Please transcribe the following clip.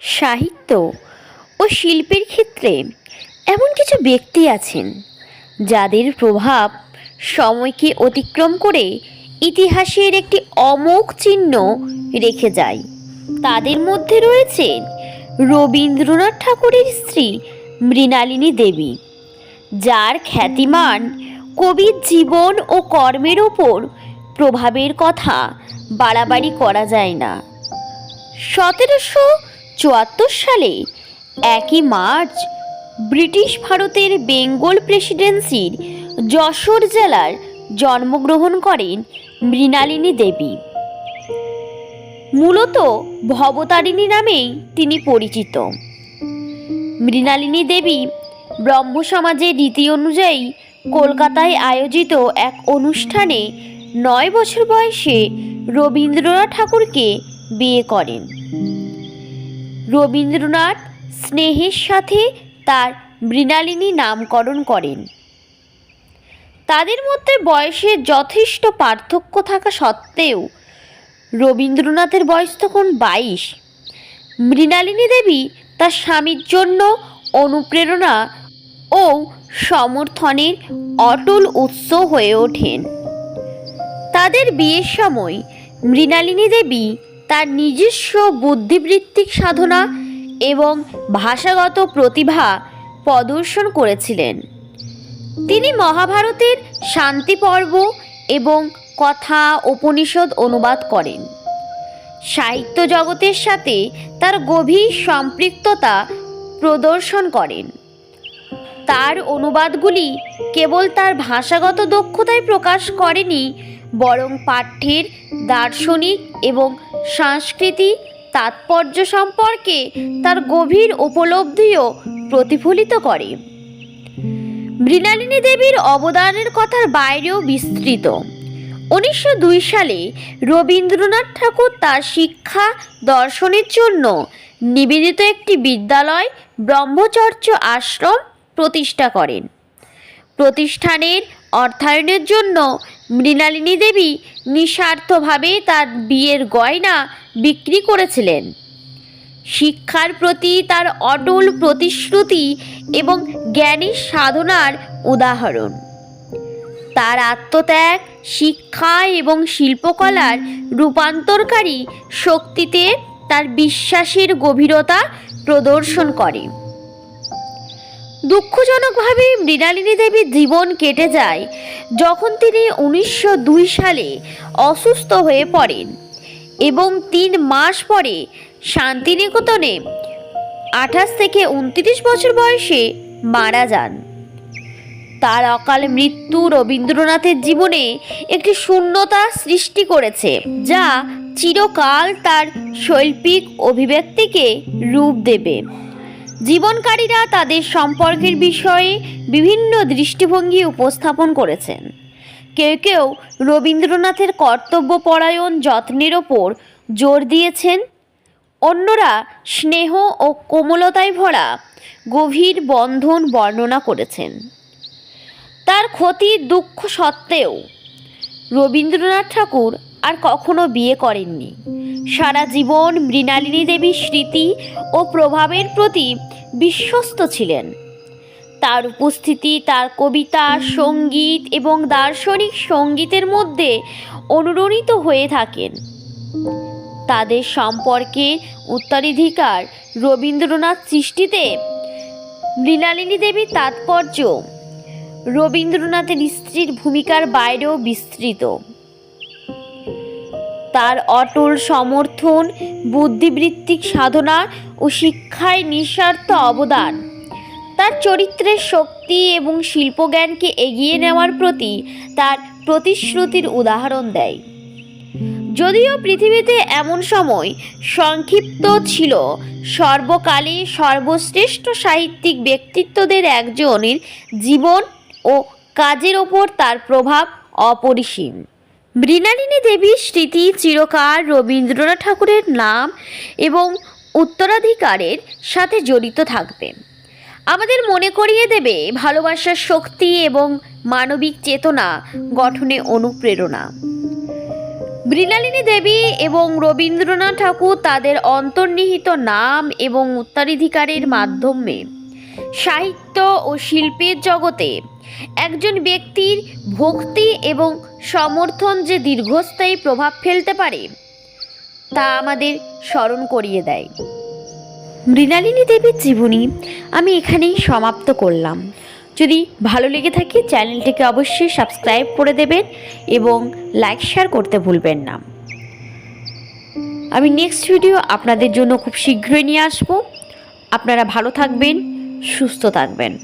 সাহিত্য ও শিল্পের ক্ষেত্রে এমন কিছু ব্যক্তি আছেন যাদের প্রভাব সময়কে অতিক্রম করে ইতিহাসের একটি অমোঘ চিহ্ন রেখে যায়। তাদের মধ্যে রয়েছেন রবীন্দ্রনাথ ঠাকুরের স্ত্রী মৃণালিনী দেবী, যার খ্যাতিমান কবির জীবন ও কর্মের ওপর প্রভাবের কথা বাড়াবাড়ি করা যায় না। সতেরোশো চুয়াত্তর সালে একই মার্চ ব্রিটিশ ভারতের বেঙ্গল প্রেসিডেন্সির যশোর জেলার জন্মগ্রহণ করেন মৃণালিনী দেবী। মূলত ভবতারিণী নামেই তিনি পরিচিত। মৃণালিনী দেবী ব্রহ্ম সমাজের রীতি অনুযায়ী কলকাতায় আয়োজিত এক অনুষ্ঠানে নয় বছর বয়সে রবীন্দ্রনাথ ঠাকুরকে বিয়ে করেন। রবীন্দ্রনাথ স্নেহের সাথে তার মৃণালিনী নামকরণ করেন। তাদের মধ্যে বয়সে যথেষ্ট পার্থক্য থাকা সত্ত্বেও রবীন্দ্রনাথের বয়স তখন বাইশ। মৃণালিনী দেবী তার স্বামীর জন্য অনুপ্রেরণা ও সমর্থনের অটল উৎস হয়ে ওঠেন। তাদের বিয়ের সময় মৃণালিনী দেবী তার নিজস্ব বুদ্ধিবৃত্তিক সাধনা এবং ভাষাগত প্রতিভা প্রদর্শন করেছিলেন। তিনি মহাভারতের শান্তি পর্ব এবং কথা, উপনিষদ অনুবাদ করেন। সাহিত্য জগতের সাথে তার গভীর সম্পৃক্ততা প্রদর্শন করেন। তার অনুবাদগুলি কেবল তার ভাষাগত দক্ষতায় প্রকাশ করেনি বরং পাঠ্যের দার্শনিক এবং সাংস্কৃতিক তাৎপর্য সম্পর্কে তার গভীর উপলব্ধিও প্রতিফলিত করে। মৃণালিনী দেবীর অবদানের কথার বাইরেও বিস্তৃত। উনিশশো দুই সালে রবীন্দ্রনাথ ঠাকুর তার শিক্ষা দর্শনের জন্য নিবেদিত একটি বিদ্যালয় ব্রহ্মচর্য আশ্রম প্রতিষ্ঠা করেন। প্রতিষ্ঠানের অর্থায়নের জন্য মৃণালিনী দেবী নিঃস্বার্থভাবে তার বিয়ের গয়না বিক্রি করেছিলেন। শিক্ষার প্রতি তার অটল প্রতিশ্রুতি এবং জ্ঞানী সাধনার উদাহরণ। তার আত্মত্যাগ, শিক্ষা এবং শিল্পকলার রূপান্তরকারী শক্তিতে তার বিশ্বাসের গভীরতা প্রদর্শন করে। দুঃখজনকভাবে মৃণালিনী দেবীর জীবন কেটে যায় যখন তিনি উনিশশো দুই সালে অসুস্থ হয়ে পড়েন এবং তিন মাস পরে শান্তিনিকেতনে আঠাশ থেকে উনত্রিশ বছর বয়সে মারা যান। তার অকাল মৃত্যু রবীন্দ্রনাথের জীবনে একটি শূন্যতা সৃষ্টি করেছে, যা চিরকাল তার শৈল্পিক অভিব্যক্তিকে রূপ দেবে। জীবনকারীরা তাদের সম্পর্কের বিষয়ে বিভিন্ন দৃষ্টিভঙ্গি উপস্থাপন করেছেন। কেউ কেউ রবীন্দ্রনাথের কর্তব্যপরায়ণ যত্নের ওপর জোর দিয়েছেন। অন্যরা স্নেহ ও কোমলতায় ভরা গভীর বন্ধন বর্ণনা করেছেন। তার ক্ষতির দুঃখ সত্ত্বেও রবীন্দ্রনাথ ঠাকুর আর কখনো বিয়ে করেননি। সারা জীবন মৃণালিনী দেবীর স্মৃতি ও প্রভাবের প্রতি বিশ্বস্ত ছিলেন। তার উপস্থিতি, তার কবিতা, সংগীত এবং দার্শনিক সঙ্গীতের মধ্যে অনুরণিত হয়ে থাকেন। তাদের সম্পর্কে উত্তরাধিকার রবীন্দ্রনাথ সৃষ্টিতে মৃণালিনী দেবীর তাৎপর্য রবীন্দ্রনাথের স্ত্রীর ভূমিকার বাইরেও বিস্তৃত। তার অটল সমর্থন, বুদ্ধিবৃত্তিক সাধনা ও শিক্ষায় নিঃস্বার্থ অবদান। তার চরিত্রের শক্তি এবং শিল্পজ্ঞানকে এগিয়ে নেওয়ার প্রতি তার প্রতিশ্রুতির উদাহরণ দেয়। যদিও পৃথিবীতে এমন সময় সংক্ষিপ্ত ছিল, সর্বকালে সর্বশ্রেষ্ঠ সাহিত্যিক ব্যক্তিত্বদের একজনের জীবন ও কাজের ওপর তার প্রভাব অপরিসীম। মৃণালিনী দেবীর স্মৃতি চিরকাল রবীন্দ্রনাথ ঠাকুরের নাম এবং উত্তরাধিকারের সাথে জড়িত থাকবে। আমাদের মনে করিয়ে দেবে ভালোবাসার শক্তি এবং মানবিক চেতনা গঠনে অনুপ্রেরণা। মৃণালিনী দেবী এবং রবীন্দ্রনাথ ঠাকুর তাদের অন্তর্নিহিত নাম এবং উত্তরাধিকারের মাধ্যমে সাহিত্য ও শিল্পের জগতে একজন ব্যক্তির ভক্তি এবং সমর্থন যে দীর্ঘস্থায়ী প্রভাব ফেলতে পারে, তা আমাদের স্মরণ করিয়ে দেয়। মৃণালিনী দেবীর জীবনী আমি এখানেই সমাপ্ত করলাম। যদি ভালো লেগে থাকে, চ্যানেলটিকে অবশ্যই সাবস্ক্রাইব করে দেবেন এবং লাইক, শেয়ার করতে ভুলবেন না। আমি নেক্সট ভিডিও আপনাদের জন্য খুব শীঘ্রই নিয়ে আসব। আপনারা ভালো থাকবেন, সুস্থ থাকবেন।